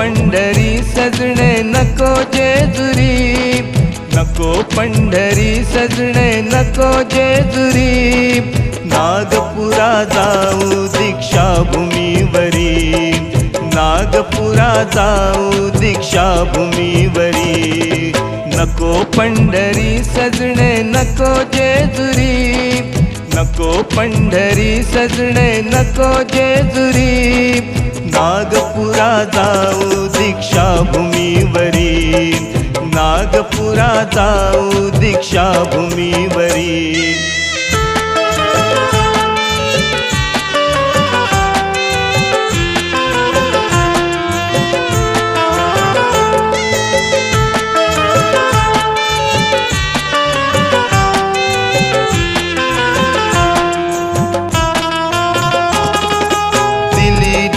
पंढरी सजणे नको जेजुरी. नको पंढरी सजणे नको जेजुरी. नागपुरा जाऊ दीक्षाभूमीवरी. नागपुरा जाऊ दीक्षाभूमीवरी. नको पंढरी सजणे नको जेजुरी. नको पंढरी सजणे नको जेजुरी. भूमीवरी. नागपुरा जाऊ दीक्षा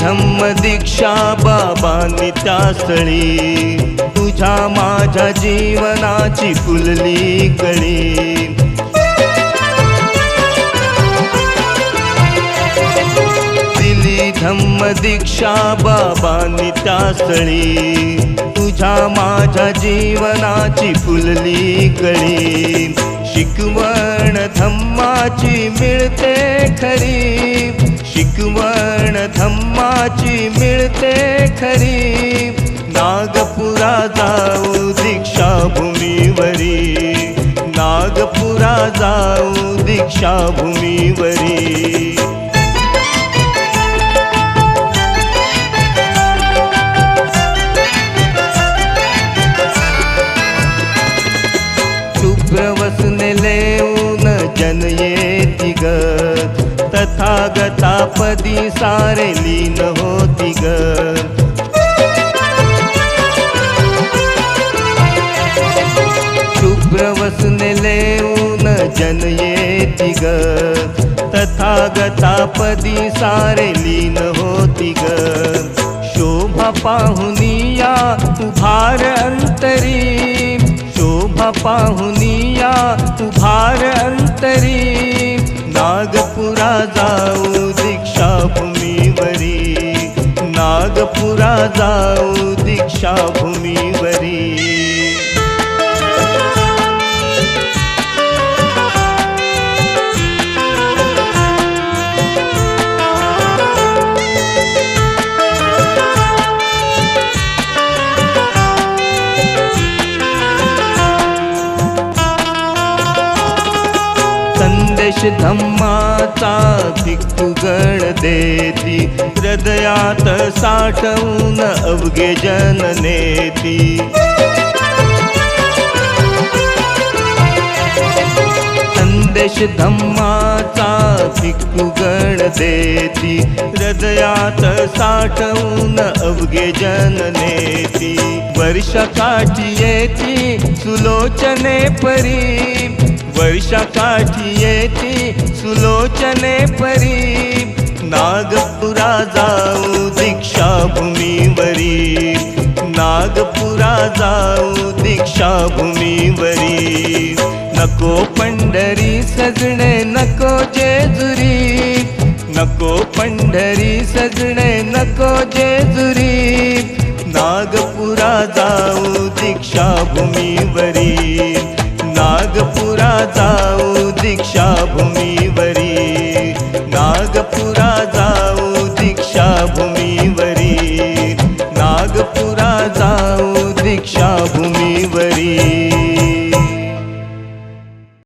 धम्म दीक्षा बाबांनी त्या स्थळी तुझ्या माझ्या जीवनाची फुलली कळी. दिली धम्म दीक्षा बाबांनी त्या स्थळी तुझ्या माझ्या जीवनाची फुलली कळी. शिकवण धम्माची मिळते खरी. शिकवण धम्माची मिळते खरी. नागपुरा जाऊ दीक्षाभूमीवरी. नागपुरा जाऊ दीक्षाभूमीवरी. शुभ्रवसने लेऊन जन येती तथागत पदी सारे लीन होती ग. शुभ्रवसने लेऊन जन येती ग. तथागतापदी सारे लीन होती ग. शोभा पाहुनिया उभार अंतरी. शोभा पाहुनिया उभार अंतरी. नागपुरा जाऊ नागपुरा जाऊ दीक्षा भूमीवरी संदेश धम्माचा भिक्खुगण देती हृदयात साठवून अवघे जन नेती. संदेश धम्माचा भिक्खुगण देती हृदयात साठवून अवघे जन नेती. वर्षाकाठी येती सुलोचने परी. वर्षाकाठी येती सुलोचने परी नागपुरा जाऊ दीक्षाभूमीवरी. नागपुरा जाऊ दीक्षाभूमीवरी. नको पंढरी सजणे नको जेजुरी. नको पंढरी सजणे नको जेजुरी. नागपुरा जाऊ दीक्षाभूमीवरी. नागपुरा जाऊ दीक्षा दीक्षाभूमी वरी नागपुरा जाऊ दीक्षाभूमी.